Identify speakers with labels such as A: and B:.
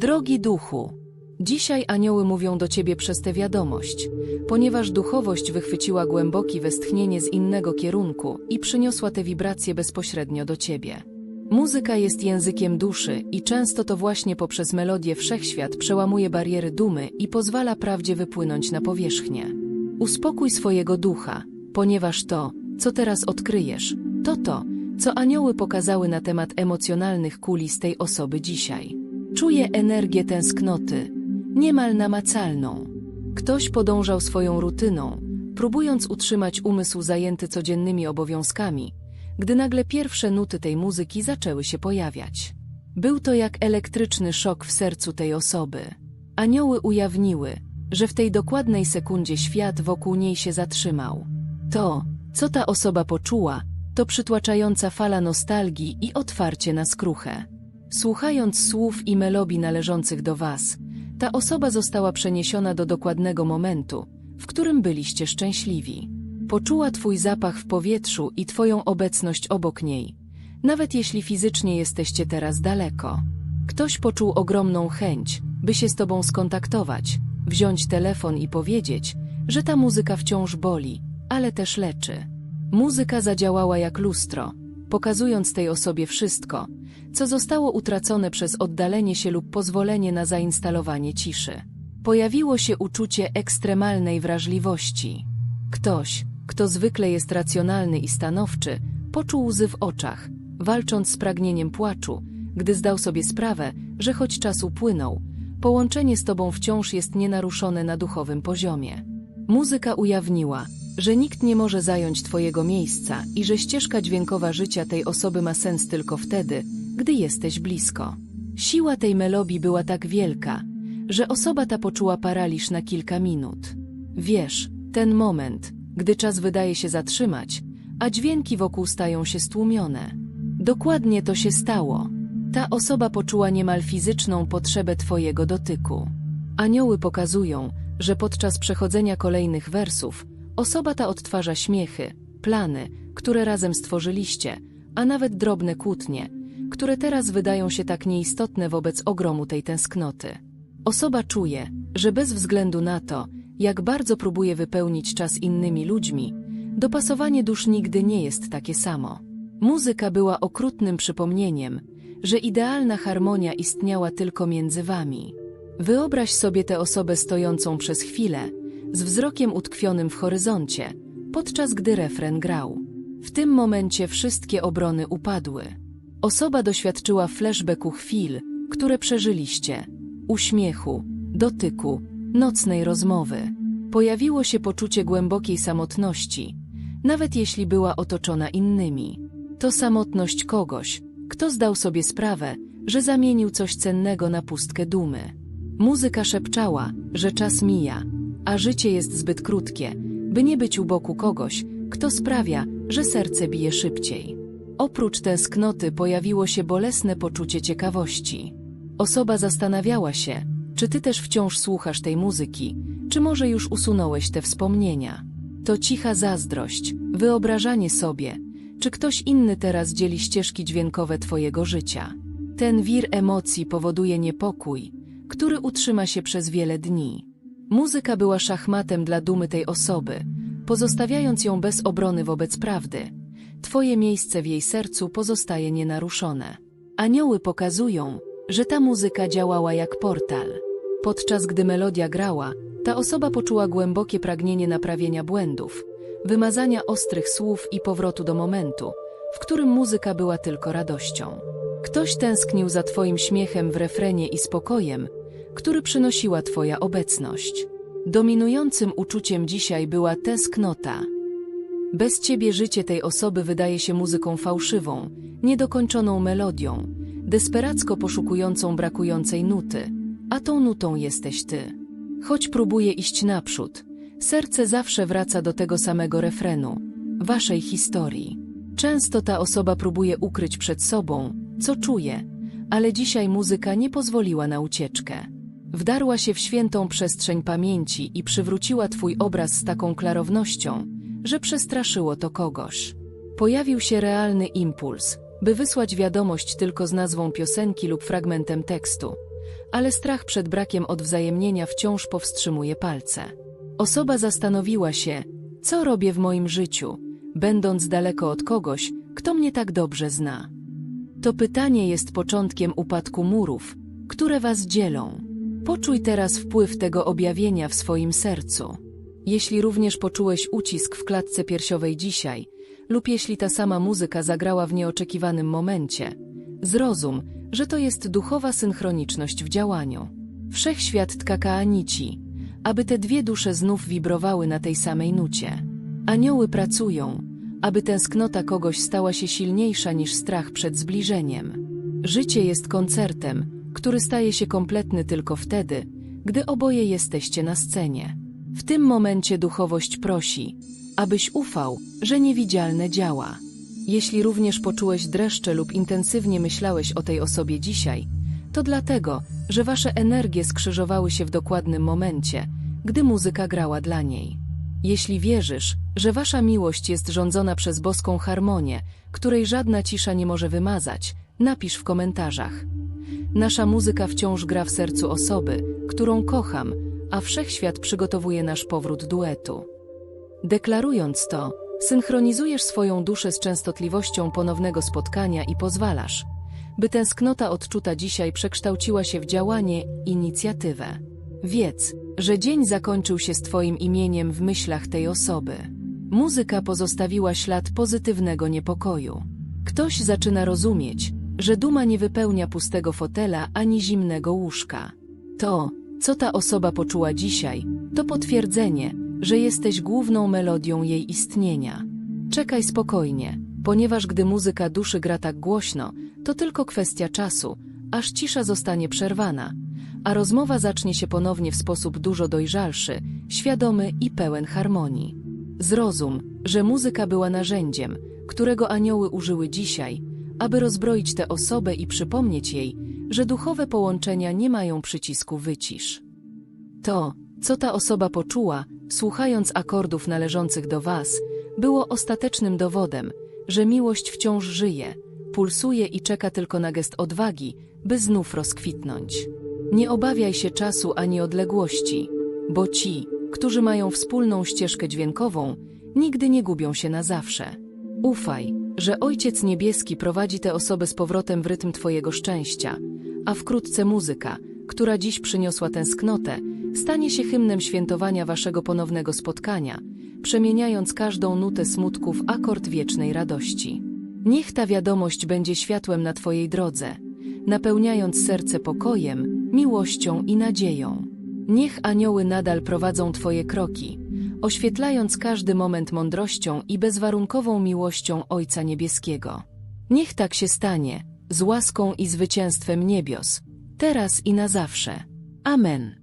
A: Drogi duchu, dzisiaj anioły mówią do ciebie przez tę wiadomość, ponieważ duchowość wychwyciła głęboki westchnienie z innego kierunku i przyniosła te wibracje bezpośrednio do ciebie. Muzyka jest językiem duszy i często to właśnie poprzez melodię wszechświat przełamuje bariery dumy i pozwala prawdzie wypłynąć na powierzchnię. Uspokój swojego ducha, ponieważ to, co teraz odkryjesz, to to, co anioły pokazały na temat emocjonalnych kuli z tej osoby dzisiaj. Czuję energię tęsknoty, niemal namacalną. Ktoś podążał swoją rutyną, próbując utrzymać umysł zajęty codziennymi obowiązkami, gdy nagle pierwsze nuty tej muzyki zaczęły się pojawiać. Był to jak elektryczny szok w sercu tej osoby. Anioły ujawniły, że w tej dokładnej sekundzie świat wokół niej się zatrzymał. To, co ta osoba poczuła, to przytłaczająca fala nostalgii i otwarcie na skruchę. Słuchając słów i melodii należących do Was, ta osoba została przeniesiona do dokładnego momentu, w którym byliście szczęśliwi. Poczuła Twój zapach w powietrzu i Twoją obecność obok niej, nawet jeśli fizycznie jesteście teraz daleko. Ktoś poczuł ogromną chęć, by się z Tobą skontaktować, wziąć telefon i powiedzieć, że ta muzyka wciąż boli, ale też leczy. Muzyka zadziałała jak lustro, pokazując tej osobie wszystko, co zostało utracone przez oddalenie się lub pozwolenie na zainstalowanie ciszy. Pojawiło się uczucie ekstremalnej wrażliwości. Ktoś, kto zwykle jest racjonalny i stanowczy, poczuł łzy w oczach, walcząc z pragnieniem płaczu, gdy zdał sobie sprawę, że choć czas upłynął, połączenie z tobą wciąż jest nienaruszone na duchowym poziomie. Muzyka ujawniła, że nikt nie może zająć twojego miejsca i że ścieżka dźwiękowa życia tej osoby ma sens tylko wtedy, gdy jesteś blisko. Siła tej melodii była tak wielka, że osoba ta poczuła paraliż na kilka minut. Wiesz, ten moment, gdy czas wydaje się zatrzymać, a dźwięki wokół stają się stłumione. Dokładnie to się stało. Ta osoba poczuła niemal fizyczną potrzebę Twojego dotyku. Anioły pokazują, że podczas przechodzenia kolejnych wersów osoba ta odtwarza śmiechy, plany, które razem stworzyliście, a nawet drobne kłótnie, które teraz wydają się tak nieistotne wobec ogromu tej tęsknoty. Osoba czuje, że bez względu na to, jak bardzo próbuje wypełnić czas innymi ludźmi, dopasowanie dusz nigdy nie jest takie samo. Muzyka była okrutnym przypomnieniem, że idealna harmonia istniała tylko między wami. Wyobraź sobie tę osobę stojącą przez chwilę, z wzrokiem utkwionym w horyzoncie, podczas gdy refren grał. W tym momencie wszystkie obrony upadły. Osoba doświadczyła flashbacku chwil, które przeżyliście, uśmiechu, dotyku, nocnej rozmowy. Pojawiło się poczucie głębokiej samotności, nawet jeśli była otoczona innymi. To samotność kogoś, kto zdał sobie sprawę, że zamienił coś cennego na pustkę dumy. Muzyka szepczała, że czas mija, a życie jest zbyt krótkie, by nie być u boku kogoś, kto sprawia, że serce bije szybciej. Oprócz tęsknoty pojawiło się bolesne poczucie ciekawości. Osoba zastanawiała się, czy ty też wciąż słuchasz tej muzyki, czy może już usunąłeś te wspomnienia? To cicha zazdrość, wyobrażanie sobie, czy ktoś inny teraz dzieli ścieżki dźwiękowe twojego życia. Ten wir emocji powoduje niepokój, który utrzyma się przez wiele dni. Muzyka była szachmatem dla dumy tej osoby, pozostawiając ją bez obrony wobec prawdy. Twoje miejsce w jej sercu pozostaje nienaruszone. Anioły pokazują, że ta muzyka działała jak portal. Podczas gdy melodia grała, ta osoba poczuła głębokie pragnienie naprawienia błędów, wymazania ostrych słów i powrotu do momentu, w którym muzyka była tylko radością. Ktoś tęsknił za Twoim śmiechem w refrenie i spokojem, który przynosiła Twoja obecność. Dominującym uczuciem dzisiaj była tęsknota. Bez Ciebie życie tej osoby wydaje się muzyką fałszywą, niedokończoną melodią, desperacko poszukującą brakującej nuty, a tą nutą jesteś Ty. Choć próbuje iść naprzód, serce zawsze wraca do tego samego refrenu, waszej historii. Często ta osoba próbuje ukryć przed sobą, co czuje, ale dzisiaj muzyka nie pozwoliła na ucieczkę. Wdarła się w świętą przestrzeń pamięci i przywróciła twój obraz z taką klarownością, że przestraszyło to kogoś. Pojawił się realny impuls, by wysłać wiadomość tylko z nazwą piosenki lub fragmentem tekstu, ale strach przed brakiem odwzajemnienia wciąż powstrzymuje palce. Osoba zastanowiła się, co robię w moim życiu, będąc daleko od kogoś, kto mnie tak dobrze zna. To pytanie jest początkiem upadku murów, które was dzielą. Poczuj teraz wpływ tego objawienia w swoim sercu. Jeśli również poczułeś ucisk w klatce piersiowej dzisiaj, lub jeśli ta sama muzyka zagrała w nieoczekiwanym momencie, zrozum, że to jest duchowa synchroniczność w działaniu. Wszechświat tka kaanici, aby te dwie dusze znów wibrowały na tej samej nucie. Anioły pracują, aby tęsknota kogoś stała się silniejsza niż strach przed zbliżeniem. Życie jest koncertem, który staje się kompletny tylko wtedy, gdy oboje jesteście na scenie. W tym momencie duchowość prosi, abyś ufał, że niewidzialne działa. Jeśli również poczułeś dreszcze lub intensywnie myślałeś o tej osobie dzisiaj, to dlatego, że wasze energie skrzyżowały się w dokładnym momencie, gdy muzyka grała dla niej. Jeśli wierzysz, że wasza miłość jest rządzona przez boską harmonię, której żadna cisza nie może wymazać, napisz w komentarzach. Nasza muzyka wciąż gra w sercu osoby, którą kocham, a wszechświat przygotowuje nasz powrót duetu. Deklarując to, synchronizujesz swoją duszę z częstotliwością ponownego spotkania i pozwalasz, by tęsknota odczuta dzisiaj przekształciła się w działanie, inicjatywę. Wiedz, że dzień zakończył się z Twoim imieniem w myślach tej osoby. Muzyka pozostawiła ślad pozytywnego niepokoju. Ktoś zaczyna rozumieć, że duma nie wypełnia pustego fotela ani zimnego łóżka. To, co ta osoba poczuła dzisiaj, to potwierdzenie, że jesteś główną melodią jej istnienia. Czekaj spokojnie, ponieważ gdy muzyka duszy gra tak głośno, to tylko kwestia czasu, aż cisza zostanie przerwana, a rozmowa zacznie się ponownie w sposób dużo dojrzalszy, świadomy i pełen harmonii. Zrozum, że muzyka była narzędziem, którego anioły użyły dzisiaj, aby rozbroić tę osobę i przypomnieć jej, że duchowe połączenia nie mają przycisku wycisz. To, co ta osoba poczuła, słuchając akordów należących do Was, było ostatecznym dowodem, że miłość wciąż żyje, pulsuje i czeka tylko na gest odwagi, by znów rozkwitnąć. Nie obawiaj się czasu ani odległości, bo ci, którzy mają wspólną ścieżkę dźwiękową, nigdy nie gubią się na zawsze. Ufaj, że Ojciec Niebieski prowadzi tę osobę z powrotem w rytm Twojego szczęścia, a wkrótce muzyka, która dziś przyniosła tęsknotę, stanie się hymnem świętowania Waszego ponownego spotkania, przemieniając każdą nutę smutku w akord wiecznej radości. Niech ta wiadomość będzie światłem na Twojej drodze, napełniając serce pokojem, miłością i nadzieją. Niech anioły nadal prowadzą Twoje kroki, oświetlając każdy moment mądrością i bezwarunkową miłością Ojca Niebieskiego. Niech tak się stanie, z łaską i zwycięstwem niebios, teraz i na zawsze. Amen.